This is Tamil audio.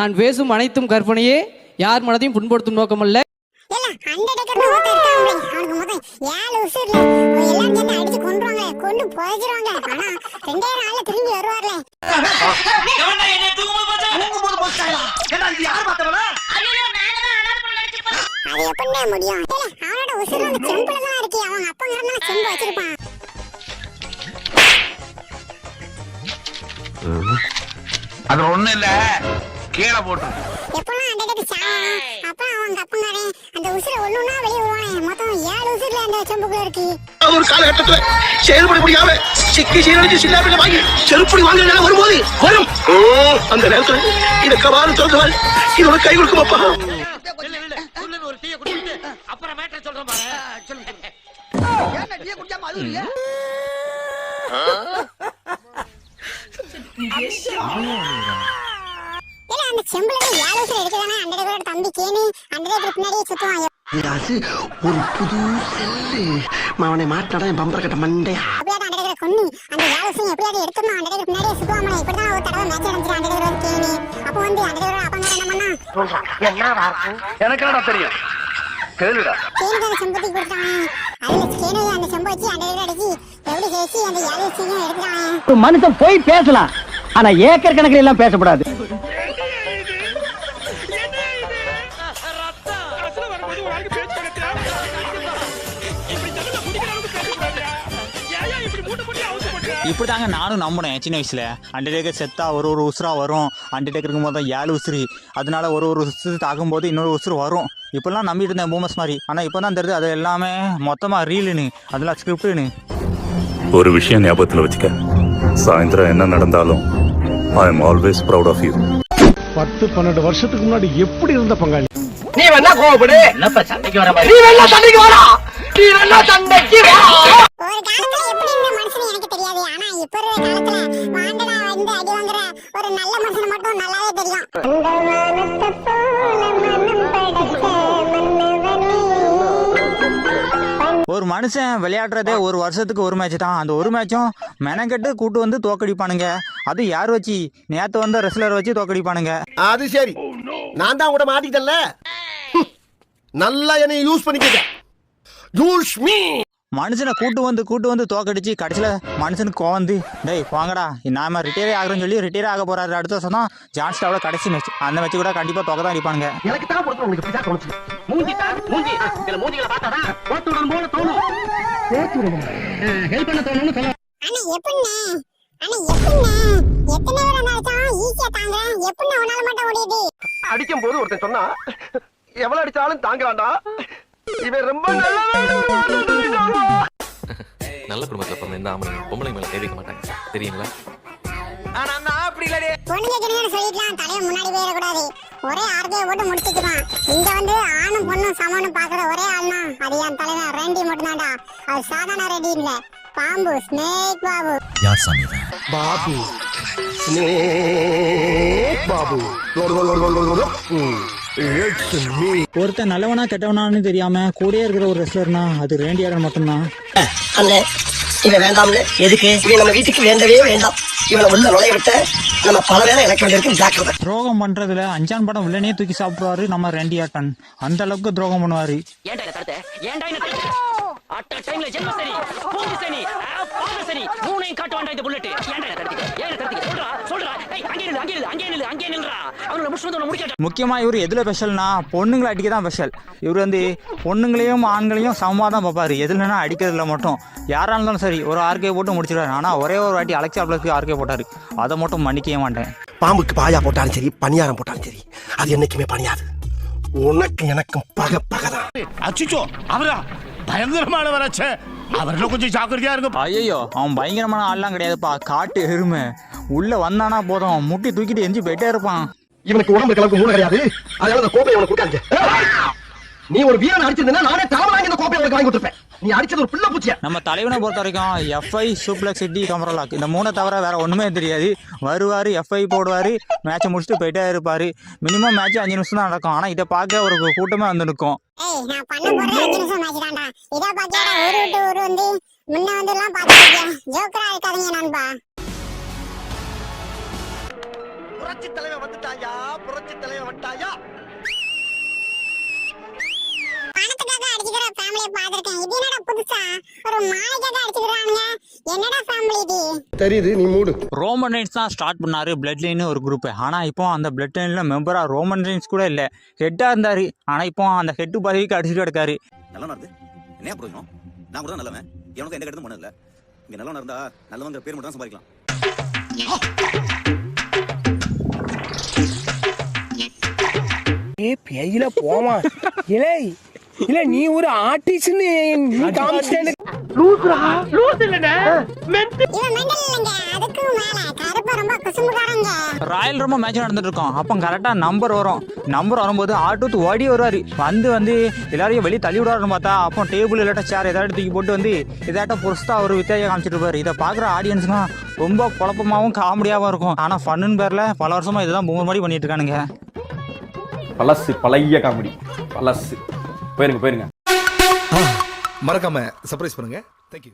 நான் பேசும் அனைத்தும் கற்பனையே யார் மனதையும் புண்படுத்தும் அது எப்படின்னே முடியும்? இல்ல அவனோட உசுர் அந்த செம்புல தான் இருக்கு. அவன் அப்பங்கிறதுனால செம்பு வச்சிருப்பான். அது ஒண்ணு இல்ல. கீழே போட்டு எப்பெல்லாம் அண்டர்டேக்கர் சாவணும் அப்ப அவங்க அப்பங்காரன் அந்த உசுரை ஒண்ணுன்னா வெளியே வருவானே மொத்தம் ஏழு உசுர்ல அந்த செம்புக்குள்ள இருக்கு. ஒரு காலகட்டத்துல செயல்பட முடியாம சிக்கி சீரழிச்சு சில்லாபில வாங்கி செருப்படி வாங்குற நிலை வரும்போது வரும். அந்த நேரத்துல இத கவாறு சொல்றவன் இதோட கை கொடுக்கும் அப்பா. ஒரு டீயை குடிச்சிட்டு அப்புறம் மேட்டர் சொல்றேன் பாரு. சொல்லுங்க ஏன்டா டீ குடிக்காம அழுகுறியா இல்ல அந்த செம்புல இருந்து ஏழு உசுரை எடுக்கதானே அண்டர்டேக்கரோட தம்பி கேணி அண்டர்டேக்கர் பின்னாடியே சுத்துவான் ராசு ஒரு புது செல்லு. அவனை மாட்டாடா என் பம்பர கட்ட மண்டையா எப்படியாவது அண்டர்டேக்கரை கொன்னு? அந்த ஏழு உசுரை எப்படியாவது எடுத்துடணும். அண்டர்டேக்கர் பின்னாடியே சுத்துவாமல இப்படிதான் ஒரு தடவை மேட்ச் அடைஞ்சிரு அண்டர்டேக்கரோட கேணி. அப்போ வந்து அண்டர்டேக்கரோட அப்பங்காரன் என்ன பண்ணா? எனக்கு என்னடா தெரியும்? கேளுடா. கேனுக்கு அந்த செம்பத்தி கொடுத்தாங்க அதுல கேனு அந்த செம்பு வச்சு அண்டர்டேக்கர் அடிச்சு எப்படி ஜெயிச்சு அந்த ஏழு உசுரையும் எடுத்துட்டாங்க ஒரு மனுஷன் போய் பேசலாம். ஆனா ஏக்கர் கணக்கில் எல்லாம் பேசக்கூடாது. இப்படிதாங்க நானும் நம்பினேன் சின்ன வயசுல. அண்டர்டேக்கர் செத்தா ஒரு ஒரு உசுரா வரும். அண்டர்டேக்கருக்கு மொத்தம் ஏழு உசுறு அதனால ஒரு ஒரு உசுறு தாக்கும்போது இன்னொரு உசுறு வரும். இப்பெல்லாம் நம்பிட்டு இருந்தேன் பூமஸ் மாதிரி. ஆனால் இப்போ தான் தெரியுது அது எல்லாமே மொத்தமாக ரீலுன்னு. அதெல்லாம் ஸ்கிரிப்டுன்னு ஒரு விஷயம் ஞாபகத்தில் வச்சுக்க. சாயந்தரம் என்ன நடந்தாலும் I am always proud of you பத்து பன்னெண்டு வருஷத்துக்கு முன்னாடி எப்படி இருந்த பங்காளி? நீ வேணா கோவப்படு என்னப்பா சண்டைக்கு வர நீ வேணா சண்டைக்கு வாடா. நீ வேணா சண்டைக்கு வா ஒரு காலத்துல எப்படி இருந்த மனுஷன் எனக்கு தெரியாது. ஆனா இப்ப இருக்கிற காலத்துல வாண்டடா வந்து அடி வாங்குற ஒரு நல்ல மனுஷன் மட்டும் நல்லாவே தெரியும். மனுஷன் விளையாடுறதே ஒரு வருஷத்துக்கு ஒரு மேட்ச் தான். அந்த ஒரு மேட்சும் மெனக்கெட்டு கூட்டு வந்து தோக்கடிப்பானுங்க. அது யார் வச்சு? நேற்று வந்த ரெஸ்லர் வச்சு தோக்கடிப்பானுங்க. அது சரி. நான் தான் கூட மாட்டிக்கிட்டேன்ல. நல்லா என்னை யூஸ் பண்ணிக்கிட்டேன் யூஸ் மீ மனுஷனை கூட்டு வந்து கூட்டு வந்து தோக்கடிச்சு கடைசியில் மனுஷனுக்கு கோவந்து டேய் வாங்கடா நாம ரிட்டையர் ஆகிறோம்னு சொல்லி ரிட்டையர் ஆக போறாரு. அடுத்த வருஷம் தான் ஜான் ஸ்டாவோட கடைசி மேட்ச் அந்த மேட்ச் கூட கண்டிப்பாக தொகை தான் அடிப்பானுங்க. எனக்கு தான் பொறுத்து உங்களுக்கு இப்படிதான் தோணுச்சு. மூஞ்சி சார் மூஞ்சி. இதுல மூஞ்சிகளை பார்த்தாதான் போட்டு விடணும் போல தோணும். ஹெல்ப் பண்ண தோணும்னு சொல்ல. ஆனா எப்படிண்ணே? ஆனா எப்படிண்ணே? எத்தனை பேர் வந்தாலும் ஈஸியா தாங்குறேன். எப்படிண்ணே உன்னால மட்டும் முடியுது அடிக்கும் போது ஒருத்தன் சொன்னா எவ்வளவு அடிச்சாலும் தாங்கலாம்டா. இவன் ரொம்ப நல்ல நல்ல குடும்பத்துல பிறந்த எந்த ஆம்பளைங்க பொம்பளை மேல கை வைக்க மாட்டாங்க. தெரியுங்களா? ஆனா நான் அப்படி இல்லடே. பொண்ணுங்க கிணறு சொல்லிக்கலாம் தலையை முன்னாடி போயிடக்கூடாது. ஒரே ஆர்கையை போட்டு முடிச்சுக்கலாம் இங்க வந்து ஆணும் பொண்ணும் சமம்னு பாக்குற ஒரே ஆள்னா அது என் தலைவன் ரெண்டி மட்டும்தான்டா. அது சாதாரண ரெடி இல்ல. பாம்பு snake Babu. Babu. Snake Babu. Load, load, load, load, load. ம். It's me. ஒருத்தன் நல்லவனா கெட்டவனான்னு தெரியாம கூடயே இருக்கிற ஒரு ரெஸ்லர்னா அது ரேண்டியாரன் மட்டும்தான். அண்ணே இவன் வேண்டாம்னு. எதுக்கு? இவன் நம்ம வீட்டுக்கு வேண்டவே வேண்டாம். இவனை உள்ள நுழைய விட்ட நம்ம பல வேலை இழக்க வேண்டியிருக்கும் ஜாக்கிரதை. துரோகம் பண்றதுல அஞ்சான் படம் வில்லனே தூக்கி சாப்பிடுவாரு நம்ம ரெண்டியாட்டன் அந்த அளவுக்கு துரோகம் பண்ணுவாரு. டைம்ல ஜென்ம சரி பூந்து பாத மூணையும் காட்டு வேண்டாம் இந்த புல்லட் ஏன்டா என்ன தடுத்தீங்க? ஏன் என்ன தடுத்தீங்க? சொல்றா சொல்றா. ஏய் அங்கே நில்லு அங்கே நில்லு அங்கே நில்லு அங்கே நில்றா. அவனோட முடிச்சு முடிக்கட்ட முக்கியமா இவர் எதுல ஸ்பெஷல்னா பொண்ணுங்களை அடிக்க தான் ஸ்பெஷல் இவர் வந்து பொண்ணுங்களையும் ஆண்களையும் சமமாக தான் பார்ப்பாரு. எதுலன்னா அடிக்கிறதுல மட்டும். யாரா இருந்தாலும் சரி ஒரு ஆர்கே போட்டு முடிச்சிடுவாரு ஆனா ஒரே ஒரு வாட்டி அலெக்சா பிளஸ்க்கு ஆர்கே போட்டாரு. அதை மட்டும் மன்னிக்கவே மாட்டேன். பாம்புக்கு பாயா போட்டாலும் சரி பணியாரம் போட்டாலும் சரி அது என்னைக்குமே பணியாது. உனக்கு எனக்கும் பக பகதான் அச்சுச்சோ அவரா? பயங்கரமானவராச்சே அவர்ல கொஞ்சம் ஜாக்கிரதையா இருங்க ஐயோ அவன் பயங்கரமான ஆள்லாம் கிடையாதுப்பா. காட்டு எருமை. உள்ள வந்தானா போதும். முட்டி தூக்கிட்டு எஞ்சி போயிட்டே இருப்பான். இவனுக்கு உடம்பு கலக்கு மூணு கிடையாது. அதனால அந்த கோப்பை உனக்கு கொடுக்காது நீ ஒரு வீரன் அடிச்சிருந்தா நானே தலை வாங்கி இந்த கோப்பையை உனக்கு வாங்கி கொடுத்துருப்பேன். நீ அடிச்சது ஒரு பிள்ளை பூச்சியா நம்ம தலைவனை பொறுத்த வரைக்கும் எஃப்ஐ சூப்ளெக்ஸ் சிட்டி கமரலாக் இந்த மூணை தவிர வேற ஒண்ணுமே தெரியாது. வருவார் எஃப்ஐ போடுவார் மேட்சை முடிச்சுட்டு போயிட்டே இருப்பார். மினிமம் மேட்ச் அஞ்சு நிமிஷம் தான் நடக்கும். ஆனால் இதை பார்க்க ஒரு கூட்டமே வந்து நிற்கும் முன்ன வந்து எல்லாம் பாத்துருக்கேன் ஜோக்கரா இருக்காதீங்க நண்பா. புரட்சி தலைவன் வந்துட்டாயா? புரட்சி தலைவன் வந்துட்டாயா? அடிச்சுக்கிற ஃபேமிலியை பார்த்திருக்கேன். இது என்னடா புதுசா? ஒரு மாலைக்காக அடிச்சுக்கிறானுங்க என்னடா ஃபேமிலி இது? தெரியுது நீ மூடு. ரோமன் ரைன்ஸ் தான் ஸ்டார்ட் பண்ணாரு பிளட் லைன் ஒரு குரூப் ஆனால் இப்போ அந்த பிளட் லைனில் மெம்பராக ரோமன் ரைன்ஸ் கூட இல்லை. ஹெட்டாக இருந்தார். ஆனால் இப்போ அந்த ஹெட்டு பதவிக்கு அடிச்சுட்டு கிடக்காரு நல்லா நடந்து என்ன பிரயோஜனம் நான் கூட நல்லவன். எவனுக்கும் எந்த கெடுதும் பண்ணதில்ல. இங்க நல்லவனா இருந்தா நல்லவங்கிற பேர் மட்டும் தான் சம்பாதிக்கலாம். ஏ பேயில போமா இலே இல்ல நீ ஒரு ஆர்டிஸ்ட்னு ராயல் ரொம்ப மேட்ச் நடந்துட்டு இருக்கோம் அப்போ கரெக்டாக நம்பர் வரும். நம்பர் வரும்போது ஆட்டோத்து ஓடி வருவார். வந்து வந்து எல்லாரையும் வெளியே தள்ளி விடாருன்னு பார்த்தா அப்போ டேபிள் இல்லாட்ட சேர் ஏதாவது தூக்கி போட்டு வந்து இதாட்ட புதுசா அவர் வித்தியாசம் காமிச்சிட்டு இருப்பாரு இதை பார்க்குற ஆடியன்ஸ்லாம் ரொம்ப குழப்பமாகவும் காமெடியாகவும் இருக்கும். ஆனால் ஃபன்னு பேரில் பல வருஷமா இதுதான் மூணு மாதிரி பண்ணிட்டு இருக்கானுங்க பழசு பழைய காமெடி. பழசு. போயிருங்க போயிருங்க. மறக்காம சர்ப்ரைஸ் பண்ணுங்க. தேங்க்யூ